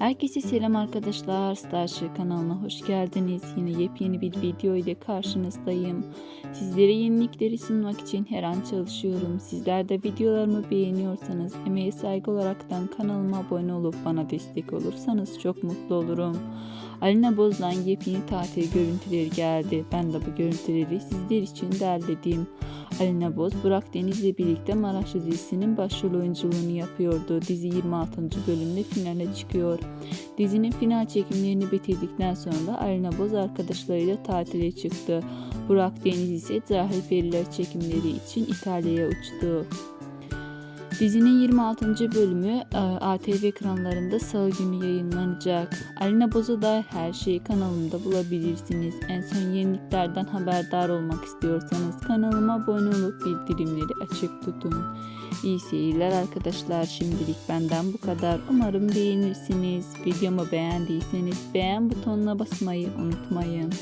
Herkese selam arkadaşlar. Starship kanalına hoş geldiniz. Yine yepyeni bir video ile karşınızdayım. Sizlere yenilikleri sunmak için her an çalışıyorum. Sizler de videolarımı beğeniyorsanız emeğe saygı olaraktan kanalıma abone olup bana destek olursanız çok mutlu olurum. Alina Boz'dan yepyeni tatil görüntüleri geldi. Ben de bu görüntüleri sizler için derledim. Alina Boz, Burak Deniz'le birlikte Maraşlı dizisinin başrol oyunculuğunu yapıyordu. Dizi 26. bölümde finale çıkıyor. Dizinin final çekimlerini bitirdikten sonra Alina Boz arkadaşlarıyla tatile çıktı. Burak Deniz ise Zahir Periler çekimleri için İtalya'ya uçtu. Dizinin 26. bölümü e, ATV ekranlarında salı günü yayınlanacak. Alina Boz'a her şeyi kanalımda bulabilirsiniz. En son yeniliklerden haberdar olmak istiyorsanız kanalıma abone olup bildirimleri açık tutun. İyi seyirler arkadaşlar. Şimdilik benden bu kadar. Umarım beğenirsiniz. Videomu beğendiyseniz beğen butonuna basmayı unutmayın.